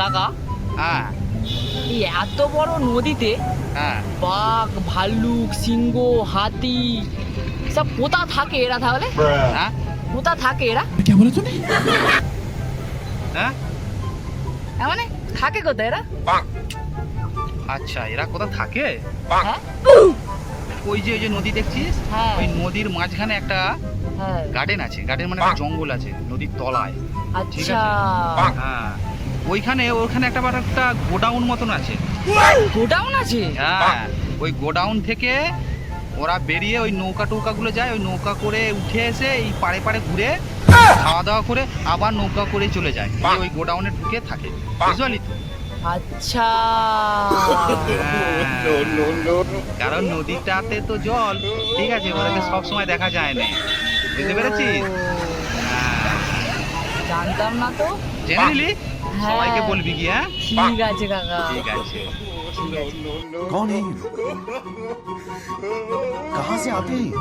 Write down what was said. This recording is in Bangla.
কাকা? হ্যাঁ। এই এত বড় নদীতে হ্যাঁ। বাঘ ভাল্লুক সিংহ হাতি সব কোথা থাকে এরা তাহলে? হ্যাঁ। কোথা থাকে এরা? হ্যাঁ? হ্যাঁ, মানে থাকে কোথায় এরা? আচ্ছা এরা কোথা থাকে? হ্যাঁ। ওই যে ওই যে নদী দেখছিস? হ্যাঁ। ওই নদীর মাঝখানে একটা হ্যাঁ। গার্ডেন আছে। গার্ডেন মানে একটা জঙ্গল আছে নদীর তলায়। আচ্ছা। হ্যাঁ। ওইখানে ওখানে একটা আবার একটা গোডাউন মতন আছে। গোডাউন আছে? হ্যাঁ ওই গোডাউন থেকে ওরা বেরিয়ে ওই নৌকা টৌকাগুলো যায় ওই নৌকা করে উঠে এসে এই পাড়ে পাড়ে ঘুরে খাওয়া দাওয়া করে আবার নৌকা করে চলে যায়। ওই গোডাউনে ঢুকে থাকে। বুঝলি তো? আচ্ছা। কারণ নদীটাতে তো জল। ঠিক আছে ওদেরকে সব সময় দেখা যায় না। বুঝতে পেরেছিস? হ্যাঁ। জানতাম না তো। জেনে নিলি? হ্যাঁ। সবাইকে বলবি কি হ্যাঁ ঠিক আছে কাকা ঠিক আছে कौन है ये लोग कहाँ से आते हैं ये?